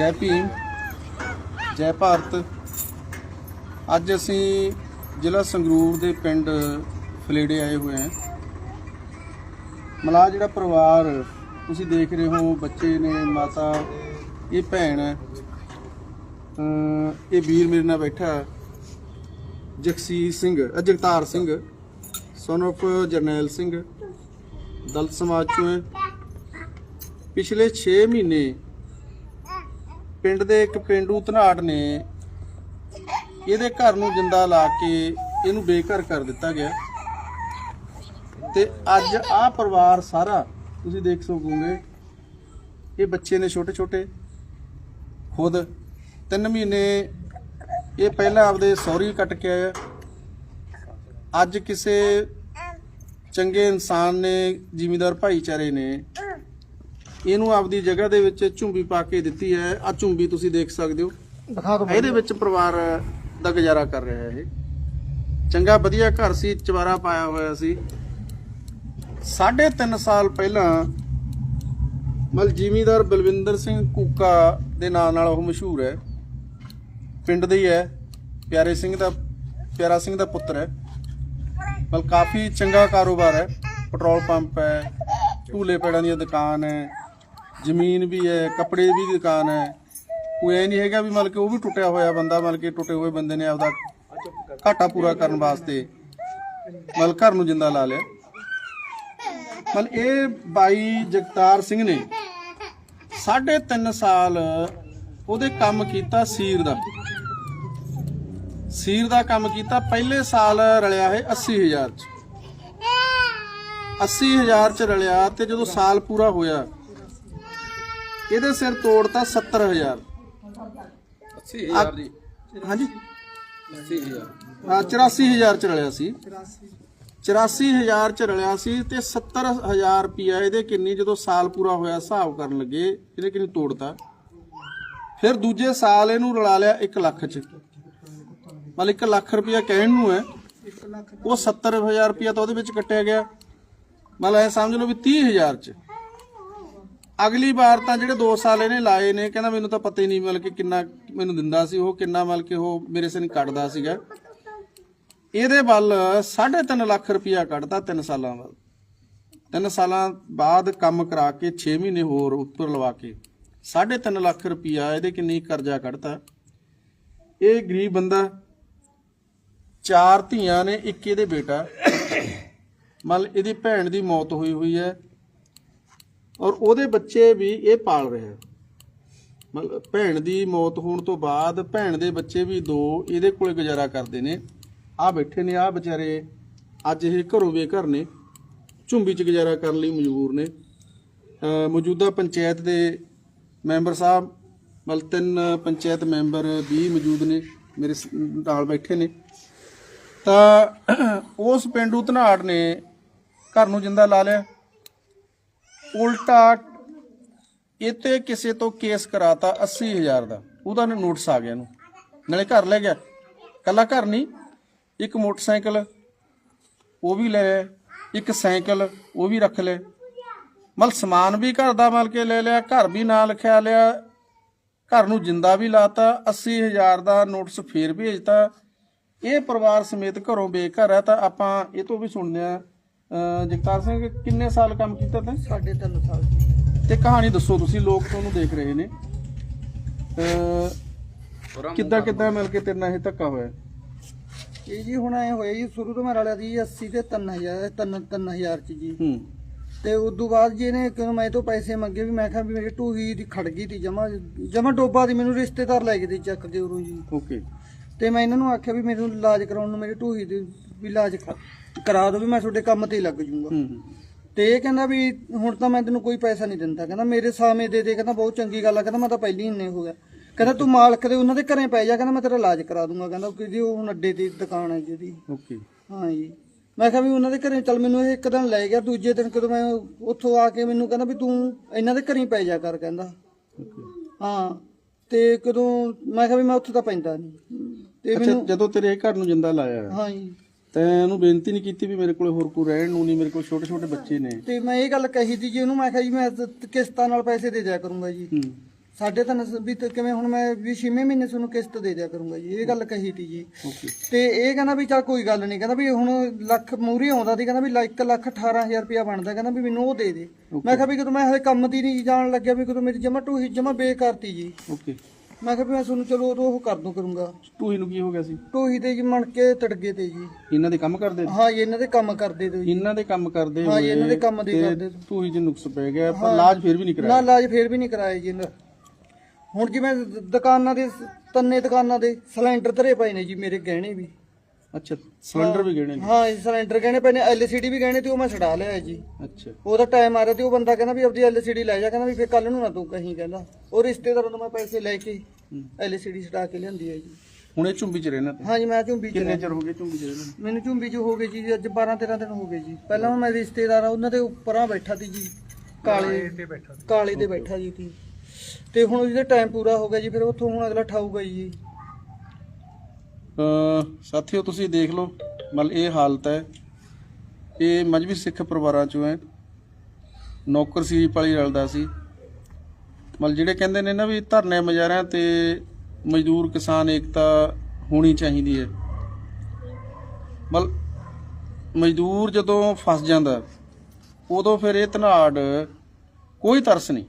ਜੈ ਭੀਮ, ਜੈ ਭਾਰਤ। ਅੱਜ ਅਸੀਂ ਜ਼ਿਲ੍ਹਾ ਸੰਗਰੂਰ ਦੇ ਪਿੰਡ ਫਲੇੜੇ ਆਏ ਹੋਏ ਹਾਂ। ਮਲਾ ਜਿਹੜਾ ਪਰਿਵਾਰ ਤੁਸੀਂ ਦੇਖ ਰਹੇ ਹੋ, ਬੱਚੇ ਨੇ, ਮਾਤਾ, ਇਹ ਭੈਣ ਹੈ। ਇਹ ਵੀਰ ਮੇਰੇ ਨਾਲ ਬੈਠਾ ਜਗਸੀਰ ਸਿੰਘ ਜਗਤਾਰ ਸਿੰਘ, son of ਜਰਨੈਲ ਸਿੰਘ, ਦਲਤ ਸਮਾਜ ਚੋਂ ਹੈ। ਪਿਛਲੇ 6 ਮਹੀਨੇ ਪਿੰਡ ਦੇ ਇੱਕ ਪਿੰਡੂ ਧਨਾੜ ਨੇ ਇਹਦੇ ਘਰ ਨੂੰ ਜਿੰਦਾ ਲਾ ਕੇ ਇਹਨੂੰ ਬੇਘਰ ਕਰ ਦਿੱਤਾ ਗਿਆ। ਤੇ ਅੱਜ ਆਹ ਪਰਿਵਾਰ ਸਾਰਾ, ਤੁਸੀਂ ਦੇਖ ਸਕੋਗੇ, ਇਹ ਬੱਚੇ ਨੇ ਛੋਟੇ ਛੋਟੇ ਖੁਦ 3 ਮਹੀਨੇ ਇਹ ਪਹਿਲਾਂ ਆਪਦੇ ਸੌਰੀ ਕੱਟ ਕੇ ਆਇਆ। ਅੱਜ ਕਿਸੇ ਚੰਗੇ ਇਨਸਾਨ ਨੇ, ਜ਼ਿਮੀਦਾਰ ਭਾਈਚਾਰੇ ਨੇ ਇਹਨੂੰ ਆਪਦੀ ਜਗ੍ਹਾ ਦੇ ਵਿੱਚ ਝੁੰਬੀ ਪਾ ਕੇ ਦਿੱਤੀ ਹੈ। ਆ ਝੁੰਬੀ ਤੁਸੀਂ ਦੇਖ ਸਕਦੇ ਹੋ। ਦਿਖਾ ਦੋ ਇਹਦੇ ਵਿੱਚ ਪਰਿਵਾਰ ਦਾ ਗੁਜ਼ਾਰਾ ਕਰ ਰਿਹਾ ਹੈ ਇਹ। ਚੰਗਾ ਵਧੀਆ ਘਰ ਸੀ ਚਵਾਰਾ ਪਾਇਆ ਹੋਇਆ ਸੀ। ਸਾਢੇ ਤਿੰਨ ਸਾਲ ਪਹਿਲਾਂ ਮਲ ਜ਼ਿਮੀਂਦਾਰ ਬਲਵਿੰਦਰ ਸਿੰਘ ਕੂਕਾ ਦੇ ਨਾਂ ਨਾਲ ਉਹ ਮਸ਼ਹੂਰ ਹੈ। ਪਿੰਡ ਦੇ ਹੀ ਹੈ। ਪਿਆਰੇ ਸਿੰਘ ਦਾ ਪਿਆਰਾ ਸਿੰਘ ਦਾ ਪੁੱਤਰ ਹੈ। ਮਲ ਕਾਫੀ ਚੰਗਾ ਕਾਰੋਬਾਰ ਹੈ। ਪੈਟਰੋਲ ਪੰਪ ਹੈ ਝੂਲੇ ਪੇੜਾਂ ਦੀ ਦੁਕਾਨ ਹੈ। ਜ਼ਮੀਨ ਵੀ ਹੈ, ਕੱਪੜੇ ਦੀ ਵੀ ਦੁਕਾਨ ਹੈ। ਕੋਈ ਇਹ ਨਹੀਂ ਹੈਗਾ ਵੀ ਮਤਲਬ ਕਿ ਉਹ ਵੀ ਟੁੱਟਿਆ ਹੋਇਆ ਬੰਦਾ, ਮਤਲਬ ਕਿ ਟੁੱਟੇ ਹੋਏ ਬੰਦੇ ਨੇ ਆਪਦਾ ਘਾਟਾ ਪੂਰਾ ਕਰਨ ਵਾਸਤੇ। ਮਤਲਬ ਘਰ ਨੂੰ ਜਿੰਦਾ ਲਾ ਲਿਆ। ਮਤਲਬ ਇਹ ਬਾਈ ਜਗਤਾਰ ਸਿੰਘ ਨੇ ਸਾਢੇ ਤਿੰਨ ਸਾਲ ਉਹਦੇ ਕੰਮ ਕੀਤਾ ਸੀਰ ਦਾ। ਸੀਰ ਦਾ ਕੰਮ ਕੀਤਾ, ਪਹਿਲੇ ਸਾਲ ਰਲਿਆ ਹੈ 80000 ਚ। 80000 ਚ ਰਲਿਆ ਤੇ ਜਦੋਂ ਸਾਲ ਪੂਰਾ ਹੋਇਆ ਇਹਦੇ ਸਿਰ ਤੋੜਤਾ 70000 80000 ਦੀ। ਹਾਂਜੀ। 80000 ਹਾਂ 84000 ਚ ਰਲਿਆ ਸੀ। 84000 ਚ ਰਲਿਆ ਸੀ ਤੇ 70000 ਰੁਪਿਆ ਇਹਦੇ ਕਿੰਨੀ ਜਦੋਂ ਸਾਲ ਪੂਰਾ ਹੋਇਆ ਹਿਸਾਬ ਕਰਨ ਲੱਗੇ ਇਹਨੇ ਕਿੰਨੀ ਤੋੜਤਾ। ਫਿਰ ਦੂਜੇ ਸਾਲ ਇਹਨੂੰ ਰਲਾ ਲਿਆ 1 ਲੱਖ ਚ। ਮਤਲਬ 1 ਲੱਖ ਰੁਪਿਆ ਕਹਿਣ ਨੂੰ ਹੈ ਉਹ 70000 ਰੁਪਿਆ ਤਾਂ ਉਹਦੇ ਵਿੱਚ ਕੱਟਿਆ ਗਿਆ। ਮਤਲਬ ਇਹ ਸਮਝ ਲਓ ਵੀ 30000 ਚ। ਅਗਲੀ ਵਾਰ ਤਾਂ ਜਿਹੜੇ 2 ਸਾਲ ਇਹਨੇ ਲਾਏ ਨੇ, ਕਹਿੰਦਾ ਮੈਨੂੰ ਤਾਂ ਪਤਾ ਹੀ ਨਹੀਂ ਮਤਲਬ ਕਿ ਕਿੰਨਾ ਮੈਨੂੰ ਦਿੰਦਾ ਸੀ ਉਹ, ਕਿੰਨਾ ਮਤਲਬ ਕਿ ਉਹ ਮੇਰੇ ਸੇ ਨਹੀਂ ਕੱਢਦਾ ਸੀਗਾ। ਇਹਦੇ ਵੱਲ 3.5 ਲੱਖ ਰੁਪਇਆ ਕੱਢਦਾ 3 ਸਾਲਾਂ ਬਾਅਦ 3 ਸਾਲਾਂ ਬਾਅਦ ਕੰਮ ਕਰਾ ਕੇ 6 ਮਹੀਨੇ ਹੋਰ ਉੱਪਰ ਲਵਾ ਕੇ 3.5 ਲੱਖ ਰੁਪਇਆ ਇਹਦੇ ਕਿੰਨੀ ਕਰਜ਼ਾ ਕੱਢਤਾ। ਇਹ ਗਰੀਬ ਬੰਦਾ, ਚਾਰ ਧੀਆਂ ਨੇ, ਇੱਕ ਇਹਦੇ ਬੇਟਾ। ਮਤਲਬ ਇਹਦੀ ਭੈਣ ਦੀ ਮੌਤ ਹੋਈ ਹੋਈ ਹੈ। ਔਰ ਉਹਦੇ ਬੱਚੇ ਵੀ ਇਹ ਪਾਲ ਰਿਹਾ ਮਤਲਬ ਭੈਣ ਦੀ ਮੌਤ ਹੋਣ ਤੋਂ ਬਾਅਦ ਭੈਣ ਦੇ ਬੱਚੇ ਵੀ ਦੋ ਇਹਦੇ ਕੋਲੇ ਗੁਜ਼ਾਰਾ ਕਰਦੇ ਨੇ। ਆ ਬੈਠੇ ਨੇ ਆ ਵਿਚਾਰੇ ਅੱਜ ਇਹ ਘਰੋਂ ਬੇਘਰ ਨੇ, ਝੁੰਬੀ ਚ ਗੁਜ਼ਾਰਾ ਕਰਨ ਲਈ ਮਜਬੂਰ ਨੇ। ਮੌਜੂਦਾ ਪੰਚਾਇਤ ਦੇ ਮੈਂਬਰ ਸਾਹਿਬ, ਮਤਲਬ ਤਿੰਨ ਪੰਚਾਇਤ ਮੈਂਬਰ ਵੀ ਮੌਜੂਦ ਨੇ, ਮੇਰੇ ਨਾਲ ਬੈਠੇ ਨੇ। ਤਾਂ ਉਸ ਪਿੰਡੂ ਧਨਾੜ ਨੇ ਘਰ ਨੂੰ ਜਿੰਦਾ ਲਾ ਲਿਆ। ਉਲਟਾ ਇਹ ਇਤੇ ਕਿਸੇ ਤੋਂ ਕੇਸ ਕਰਾਤਾ 80000 ਦਾ। ਉਹਦਾ ਨਾ ਨੋਟਿਸ ਆ ਗਿਆ ਇਹਨੂੰ। ਨਾਲੇ ਘਰ ਲੈ ਗਿਆ। ਕੱਲਾ ਘਰ ਨਹੀਂ, ਇੱਕ ਮੋਟਰਸਾਈਕਲ, ਉਹ ਵੀ ਲੈ ਲਿਆ। ਇੱਕ ਸਾਈਕਲ, ਉਹ ਵੀ ਰੱਖ ਲਿਆ। ਮਲ ਸਮਾਨ ਵੀ ਘਰ ਦਾ ਮਲ ਕੇ ਲੈ ਲਿਆ, ਘਰ ਵੀ ਨਾਲ ਲਿਖਿਆ ਲਿਆ। ਘਰ ਨੂੰ ਜਿੰਦਾ ਵੀ ਲਾਤਾ 80000 ਦਾ ਨੋਟਿਸ ਫੇਰ ਭੇਜਤਾ। ਇਹ ਪਰਿਵਾਰ ਸਮੇਤ ਘਰੋਂ ਬੇਘਰ ਹੈ ਤਾਂ ਆਪਾਂ ਇਹ ਤੋਂ ਵੀ ਸੁਣਦੇ ਆ ਜਗਤਾਰ ਸਿੰਘ ਕਿੰਨੇ ਸਾਲ ਕੰਮ ਕੀਤਾ ਤੈਂ? ਸਾਢੇ ਤਿੰਨ ਸਾਲ ਦੀ ਤੇ ਕਹਾਣੀ ਦੱਸੋ ਤੁਸੀਂ ਲੋਕ ਤੁਹਾਨੂੰ ਦੇਖ ਰਹੇ ਨੇ। ਅਹ ਕਿੱਦਾਂ ਕਿੱਦਾਂ ਮਿਲ ਕੇ ਤੇਰੇ ਨਾਲ ਇਹ ਧੱਕਾ ਹੋਇਆ? ਇਹ ਜੀ ਹੁਣ ਐ ਹੋਇਆ ਜੀ ਸ਼ੁਰੂ ਤੋਂ ਮੈਂ ਰਲਿਆ ਸੀ 80 ਤੇ 3000 3 3000 ਚ ਜੀ। ਹੂੰ। ਤੇ ਉਸ ਤੋਂ ਬਾਅਦ ਜੀ ਇਹਨੇ ਕਿਉਂ ਮੈਂ ਤੋਂ ਪੈਸੇ ਮੰਗੇ ਵੀ ਮੈਂ ਕਿਹਾ ਵੀ ਮੇਰੀ ਟੂਹੀ ਦੀ ਖੜ ਗਈ ਤੀ ਜਮਾ ਜਮਾ ਡੋਬਾ ਦੀ ਮੈਨੂੰ ਰਿਸ਼ਤੇਦਾਰ ਲੈ ਗਏ ਤੇ ਚੱਕ ਕੇ ਉਰੋਂ ਜੀ। ਓਕੇ। ਤੇ ਮੈਂ ਇਹਨਾਂ ਨੂੰ ਆਖਿਆ ਵੀ ਮੈਨੂੰ ਇਲਾਜ ਕਰਾਉਣ ਨੂੰ ਮੇਰੀ ਟੂਹੀ ਦੀ ਵੀ ਇਲਾਜ ਕ- ਕਰਾ ਦਿਓ ਵੀ ਮੈਂ ਤੁਹਾਡੇ ਕੰਮ ਤੇ ਹੀ ਲੱਗ ਜਾਊਂਗਾ। ਤੇ ਇਹ ਕਹਿੰਦਾ ਵੀ ਹੁਣ ਤਾਂ ਮੈਂ ਤੈਨੂੰ ਕੋਈ ਪੈਸਾ ਨਹੀਂ ਦਿੰਦਾ। ਕਹਿੰਦਾ ਮੇਰੇ ਸਾਹਮਣੇ ਦੇ ਦੇ ਕਹਿੰਦਾ ਬਹੁਤ ਚੰਗੀ ਗੱਲ ਆ ਕਹਿੰਦਾ ਮੈਂ ਤਾਂ ਪਹਿਲੀ ਇੰਨੇ ਹੋ ਗਿਆ। ਕਹਿੰਦਾ ਤੂੰ ਮਾਲਕ ਦੇ ਉਹਨਾਂ ਦੇ ਘਰੇ ਪੈ ਜਾ ਕਹਿੰਦਾ ਮੈਂ ਤੇਰਾ ਇਲਾਜ ਕਰਾ ਦੂੰਗਾ। ਕਹਿੰਦਾ ਕਿ ਜੀ ਉਹ ਹੁਣ ਅੱਡੇ ਦੀ ਦੁਕਾਨ ਹੈ ਜਿਹਦੀ। ਓਕੇ। ਹਾਂ ਜੀ। ਮੈਂ ਕਿਹਾ ਵੀ ਉਹਨਾਂ ਦੇ ਘਰੇ ਚੱਲ ਮੈਨੂੰ ਇਹ ਇੱਕ ਦਿਨ ਲੈ ਗਿਆ ਦੂਜੇ ਦਿਨ ਕਦੋਂ ਮੈਂ ਉੱਥੋਂ ਆ ਕੇ ਮੈਨੂੰ ਕਹਿੰਦਾ ਵੀ ਤੂੰ ਇਹਨਾਂ ਦੇ ਘਰੇ ਹੀ ਪੈ ਜਾ ਕਰ ਕਹਿੰਦਾ। ਓਕੇ। ਹਾਂ। ਤੇ ਕਦੋਂ ਮੈਂ ਕਿਹਾ ਵੀ ਮੈਂ ਉੱਥੇ ਤਾਂ ਪੈਂਦਾ ਨਹੀਂ ਤੇ ਅੱਛਾ ਮੈਨੂੰ ਜਦੋਂ ਤੇਰੇ ਘਰ ਨੂੰ ਜਿੰਦਾ ਲਾਇਆ ਹਾਂ ਜੀ। ਤੈਂ ਉਹਨੂੰ ਬੇਨਤੀ ਨਹੀਂ ਕੀਤੀ ਵੀ ਮੇਰੇ ਕੋਲੇ ਹੋਰ ਕੋਈ ਰਹਿਣ ਨੂੰ ਨਹੀਂ ਮੇਰੇ ਕੋਲ ਛੋਟੇ ਛੋਟੇ ਬੱਚੇ ਨੇ। ਤੇ ਮੈਂ ਇਹ ਗੱਲ ਕਹੀ ਸੀ ਜੀ ਉਹਨੂੰ ਮੈਂ ਕਿਹਾ ਜੀ ਮੈਂ ਤ- ਕਿਸ਼ਤਾਂ ਨਾਲ ਪੈਸੇ ਦੇ ਦਿਆ ਕਰੂੰਗਾ ਜੀ। ਹੂੰ। ਸਾਢੇ ਤਿੰਨ ਸੌ ਵੀ ਤੇ ਕਿਵੇਂ ਹੁਣ ਮੈਂ ਵੀ 6ਵੇਂ ਮਹੀਨੇ ਤੁਹਾਨੂੰ ਕਿਸ਼ਤ ਦੇ ਦਿਆ ਕਰੂੰਗਾ ਜੀ ਇਹ ਗੱਲ ਕਹੀ ਤੀ ਜੀ। ਓਕੇ। ਤੇ ਇਹ ਕਹਿੰਦਾ ਵੀ ਚਾ ਕੋਈ ਗੱਲ ਨਹੀਂ ਕਹਿੰਦਾ ਵੀ ਹੁਣ ਲੱਖ ਮੂਰੀ ਆਉਂਦਾ ਸੀ ਕਹਿੰਦਾ ਵੀ 1 ਲੱਖ 18000 ਰੁਪਇਆ ਬਣਦਾ ਕਹਿੰਦਾ ਵੀ ਮੈਨੂੰ ਉਹ ਦੇ ਦੇ। ਮੈਂ ਕਿਹਾ ਵੀ ਕਦੋਂ ਮੈਂ ਹਲੇ ਕੰਮ ਦੀ ਨਹੀਂ ਜਾਣ ਲੱਗਿਆ ਵੀ ਕਦੋਂ ਮੇਰੀ ਜਮਾ ਟੂਹੀ ਜਮਾ ਬੇਕਾਰਤੀ ਜੀ। ਓਕੇ। ਮੈਂ ਕਿਹਾ ਵੀ ਮੈਂ ਤੁਹਾਨੂੰ ਚਲੋ ਉਦੋਂ ਉਹ ਕਰ ਦੂੰ ਕਰੂੰਗਾ। ਟੂਹੀ ਨੂੰ ਕੀ ਹੋ ਗਿਆ ਸੀ? ਟੂਹੀ ਤੇ ਜੀ ਮਣ ਕੇ ਤੜਗੇ ਤੇ ਜੀ। ਇਹਨਾਂ ਦੇ ਕੰਮ ਕਰਦੇ ਹਾਂ ਜੀ ਇਹਨਾਂ ਦੇ ਕੰਮ ਕਰਦੇ ਤੇ ਜੀ। ਇਹਨਾਂ ਦੇ ਕੰਮ ਕਰਦੇ ਹਾਂ ਜੀ, ਇਹਨਾਂ ਦੇ ਕੰਮ ਦੇ ਤੇ ਕਰਦੇ। ਟੂਹੀ 'ਚ ਨੁਕਸ ਪੈ ਗਿਆ ਪਰ ਇਲਾਜ ਫਿਰ ਵੀ ਨਹੀਂ ਨਾ ਕਰਾਇਆ ਇਲਾਜ ਫੇਰ ਵੀ ਨਹੀਂ ਕਰਾਇਆ ਜੀ ਇਹਨਾਂ। ਹੁਣ ਜਿਵੇਂ ਦੁਕਾਨਾਂ ਦੇ ਤੰਨੇ ਦੁਕਾਨਾਂ ਦੇ ਸਿਲੰਡਰ ਧਰੇ ਪਏ ਨੇ ਜੀ ਮੇਰੇ ਗਹਿਣੇ ਵੀ। ਅੱਛਾ ਸਿਲੰਡਰ ਵੀ ਗਹਿਣੇ ਨੇ? ਹਾਂ ਜੀ ਸਿਲੰਡਰ ਗਹਿਣੇ ਪਏ ਨੇ ਐਲਸੀਡੀ ਵੀ ਗਹਿਣੇ ਤੇ ਉਹ ਮੈਂ ਛਡਾ ਲਿਆ ਜੀ। ਅੱਛਾ। ਉਹਦਾ ਟਾਈਮ ਆ ਰਿਹਾ ਤੇ ਉਹ ਬੰਦਾ ਕਹਿੰਦਾ ਵੀ ਆਪਦੀ ਐਲਸੀਡੀ ਲੈ ਜਾ ਕਹਿੰਦਾ ਵੀ ਫੇਰ ਕੱਲ ਨੂੰ ਨਾ ਤੂੰ ਕਹੀਂ ਕਹਿੰਦਾ। ਉਹ ਰਿਸ਼ਤੇਦਾਰਾਂ ਤੋਂ ਮੈਂ ਪੈਸੇ ਲੈ ਕੇ ਹੂੰ। ਐਲਸੀਡੀ ਛਡਾ ਕੇ ਲਿਆਂਦੀ ਹੈ ਜੀ। ਹੁਣ ਇਹ ਝੁੰਬੀ 'ਚ ਰਹਿਣਾ ਤੇ? ਹਾਂ ਜੀ ਮੈਂ ਝੁੰਬੀ ਚ ਕਿੰਨੇ ਰਹਿ- ਚਿਰ ਹੋ ਗਏ ਝੁੰਬੀ 'ਚ ਰਹਿਣਾ? ਮੈਨੂੰ ਝੁੰਬੀ ਚ ਹੋ ਗਏ ਜੀ ਅੱਜ 12 13 ਦਿਨ ਹੋ ਗਏ ਜੀ। ਪਹਿਲਾਂ ਮੈਂ ਰਿਸ਼ਤੇਦਾਰ ਆ ਉਹਨਾਂ ਦੇ ਉੱਪਰਾਂ ਬੈਠਾ ਸੀ ਜੀ। ਕਾਲੇ ਤੇ ਬੈਠਾ ਕਾਲੇ ਤੇ ਬੈਠਾ ਜੀ ਤੇ। ਹੁਣ ਟਾਈਮ ਪੂਰਾ ਹੋ ਗਿਆ ਜੀ ਫਿਰ ਉੱਥੋਂ ਹੁਣ ਅਗਲਾ ਠਾਊਗਾ ਜੀ। ਸਾਥੀਓ, ਤੁਸੀਂ ਦੇਖ ਲਓ ਮਤਲਬ ਇਹ ਹਾਲਤ ਹੈ। ਇਹ ਮਜਬੀ ਸਿੱਖ ਪਰਿਵਾਰਾਂ ਚੋਂ ਹੈ। ਨੌਕਰ ਸੀ, ਪਾਲੀ ਰਲਦਾ ਸੀ। ਮਤਲਬ ਜਿਹੜੇ ਕਹਿੰਦੇ ਨੇ ਨਾ ਵੀ ਧਰਨੇ ਮਜ਼ਾਰਿਆਂ ਤੇ ਮਜ਼ਦੂਰ ਕਿਸਾਨ ਏਕਤਾ ਹੋਣੀ ਚਾਹੀਦੀ ਹੈ। ਮਤਲਬ ਮਜ਼ਦੂਰ ਜਦੋਂ ਫਸ ਜਾਂਦਾ, ਉਦੋਂ ਫਿਰ ਇਹ ਧਨਾੜ ਕੋਈ ਤਰਸ ਨਹੀਂ।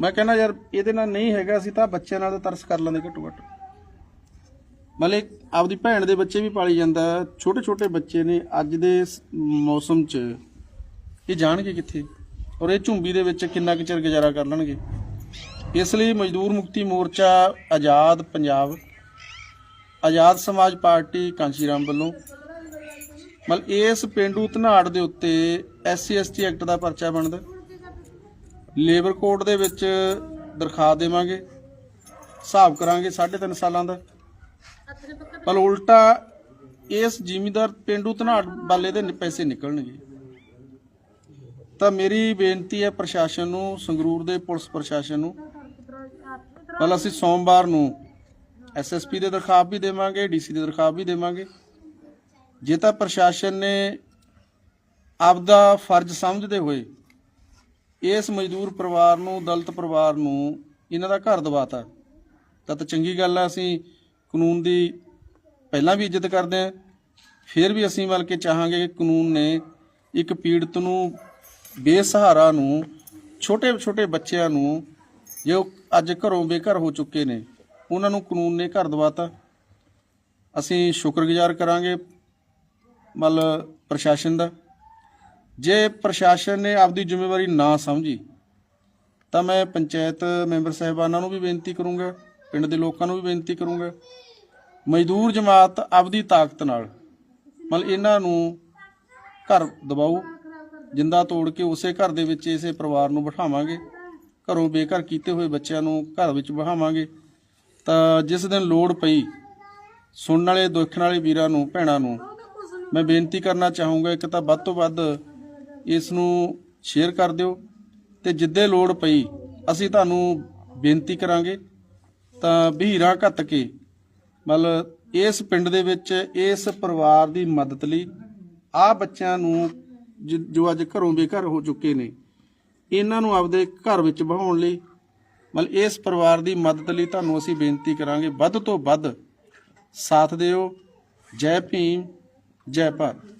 ਮੈਂ ਕਹਿੰਦਾ ਯਾਰ, ਇਹਦੇ ਨਾਲ ਨਹੀਂ ਹੈਗਾ, ਅਸੀਂ ਤਾਂ ਬੱਚਿਆਂ ਨਾਲ ਤਾਂ ਤਰਸ ਕਰ ਲੈਂਦੇ ਘੱਟੋ ਘੱਟ। ਮਤਲਬ ਆਪਦੀ ਭੈਣ ਦੇ ਬੱਚੇ ਵੀ ਪਾਲੀ ਜਾਂਦਾ ਛੋਟੇ ਛੋਟੇ ਬੱਚੇ ਨੇ ਅੱਜ ਦੇ ਸ- ਮੌਸਮ 'ਚ ਇਹ ਜਾਣਗੇ ਕਿੱਥੇ? ਔਰ ਇਹ ਝੁੰਬੀ ਦੇ ਵਿੱਚ ਕਿੰਨਾ ਕੁ ਚਿਰ ਗੁਜ਼ਾਰਾ ਕਰ ਲੈਣਗੇ? ਇਸ ਲਈ ਮਜ਼ਦੂਰ ਮੁਕਤੀ ਮੋਰਚਾ ਆਜ਼ਾਦ ਪੰਜਾਬ, ਆਜ਼ਾਦ ਸਮਾਜ ਪਾਰਟੀ ਕਾਂਸ਼ੀਰਾਮ ਵੱਲੋਂ ਮਤਲਬ ਇਸ ਪਿੰਡੂ ਧਨਾੜ ਦੇ ਉੱਤੇ ਐਸਸੀ ਐਸਟੀ ਐਕਟ ਦਾ ਪਰਚਾ ਬਣਦਾ ਲੇਬਰ ਕੋਡ ਦੇ ਵਿੱਚ ਦਰਖਾਸਤ ਦੇਵਾਂਗੇ। ਹਿਸਾਬ ਕਰਾਂਗੇ 3.5 ਸਾਲਾਂ ਦਾ। ਪਰ ਉਲਟਾ ਇਸ ਜਿਮੀਦਾਰ ਪਿੰਡੂ ਧਨਾੜ ਵਾਲੇ ਦੇ ਪੈਸੇ ਨਿਕਲਣਗੇ। ਤਾਂ ਮੇਰੀ ਬੇਨਤੀ ਹੈ ਪ੍ਰਸ਼ਾਸਨ ਨੂੰ, ਸੰਗਰੂਰ ਦੇ ਪੁਲਿਸ ਪ੍ਰਸ਼ਾਸਨ ਨੂੰ। ਕੱਲ ਅਸੀਂ ਸੋਮਵਾਰ ਨੂੰ ਐਸਐਸਪੀ ਦੇ ਦਰਖਾਸਤ ਵੀ ਦੇਵਾਂਗੇ ਡੀਸੀ ਦੇ ਦਰਖਾਸਤ ਵੀ ਦੇਵਾਂਗੇ। ਜੇ ਤਾਂ ਪ੍ਰਸ਼ਾਸਨ ਨੇ ਆਪਦਾ ਫਰਜ਼ ਸਮਝਦੇ ਹੋਏ ਇਸ ਮਜ਼ਦੂਰ ਪਰਿਵਾਰ ਨੂੰ, ਦਲਿਤ ਪਰਿਵਾਰ ਨੂੰ ਇਹਨਾਂ ਦਾ ਘਰ ਦਵਾਤਾ, ਤਾਂ ਤਾਂ ਚੰਗੀ ਗੱਲ ਆ ਅਸੀਂ ਕਾਨੂੰਨ ਦੀ ਪਹਿਲਾਂ ਵੀ ਇੱਜ਼ਤ ਕਰਦੇ ਹਾਂ ਫਿਰ ਵੀ ਅਸੀਂ ਮਤਲਬ ਕਿ ਚਾਹਾਂਗੇ ਕਿ ਕਾਨੂੰਨ ਨੇ ਇੱਕ ਪੀੜਤ ਨੂੰ ਬੇਸਹਾਰਾ ਨੂੰ ਛੋਟੇ ਛੋਟੇ ਬੱਚਿਆਂ ਨੂੰ, ਜੋ ਅੱਜ ਘਰੋਂ ਬੇਘਰ ਹੋ ਚੁੱਕੇ ਨੇ, ਉਹਨਾਂ ਨੂੰ ਕਾਨੂੰਨ ਨੇ ਘਰ ਦਵਾਤਾ। ਅਸੀਂ ਸ਼ੁਕਰਗੁਜ਼ਾਰ ਕਰਾਂਗੇ ਮਤਲਬ ਪ੍ਰਸ਼ਾਸਨ ਦਾ। ਜੇ ਪ੍ਰਸ਼ਾਸਨ ਨੇ ਆਪਦੀ ਜ਼ਿੰਮੇਵਾਰੀ ਨਾ ਸਮਝੀ, ਤਾਂ ਮੈਂ ਪੰਚਾਇਤ ਮੈਂਬਰ ਸਾਹਿਬਾਨਾਂ ਨੂੰ ਵੀ ਬੇਨਤੀ ਕਰੂੰਗਾ ਪਿੰਡ ਦੇ ਲੋਕਾਂ ਨੂੰ ਵੀ ਬੇਨਤੀ ਕਰੂੰਗਾ, ਮਜ਼ਦੂਰ ਜਮਾਤ ਆਪਦੀ ਤਾਕਤ ਨਾਲ, ਮਤਲਬ ਇਹਨਾਂ ਨੂੰ ਘਰ ਦਬਾਓ, ਜਿੰਦਾ ਤੋੜ ਕੇ ਉਸੇ ਘਰ ਦੇ ਵਿੱਚ ਇਸੇ ਪਰਿਵਾਰ ਨੂੰ ਬਿਠਾਵਾਂਗੇ, ਘਰੋਂ ਬੇਘਰ ਕੀਤੇ ਹੋਏ ਬੱਚਿਆਂ ਨੂੰ ਘਰ ਵਿੱਚ ਬਿਠਾਵਾਂਗੇ। ਤਾਂ ਜਿਸ ਦਿਨ ਲੋੜ ਪਈ, ਸੁਣਨ ਵਾਲੇ, ਦੇਖਣ ਵਾਲੇ ਵੀਰਾਂ ਨੂੰ, ਭੈਣਾਂ ਨੂੰ, ਮੈਂ ਬੇਨਤੀ ਕਰਨਾ ਚਾਹੂੰਗਾ, ਇੱਕ ਤਾਂ ਵੱਧ ਤੋਂ ਵੱਧ ਇਸ ਨੂੰ ਸ਼ੇਅਰ ਕਰ ਦਿਓ, ਤੇ ਜਿੱਦੇ ਲੋੜ ਪਈ, ਅਸੀਂ ਤੁਹਾਨੂੰ ਬੇਨਤੀ ਕਰਾਂਗੇ ਤਾਂ ਭੀਰਾ ਘੱਤ ਕੇ ਮਤਲਬ ਇਸ ਪਿੰਡ ਦੇ ਵਿੱਚ ਇਸ ਪਰਿਵਾਰ ਦੀ ਮਦਦ ਲਈ ਆ ਬੱਚਿਆਂ ਨੂੰ ਜ, ਜੋ ਅੱਜ ਘਰੋਂ ਬੇਘਰ ਹੋ ਚੁੱਕੇ ਨੇ, ਇਹਨਾਂ ਨੂੰ ਆਪਦੇ ਘਰ ਵਿੱਚ ਬਹਾਉਣ ਲਈ, ਮਤਲਬ ਇਸ ਪਰਿਵਾਰ ਦੀ ਮਦਦ ਲਈ ਤੁਹਾਨੂੰ ਅਸੀਂ ਬੇਨਤੀ ਕਰਾਂਗੇ, ਵੱਧ ਤੋਂ ਵੱਧ ਸਾਥ ਦਿਓ, ਜੈ ਭੀਮ, ਜੈ ਭਾਰਤ।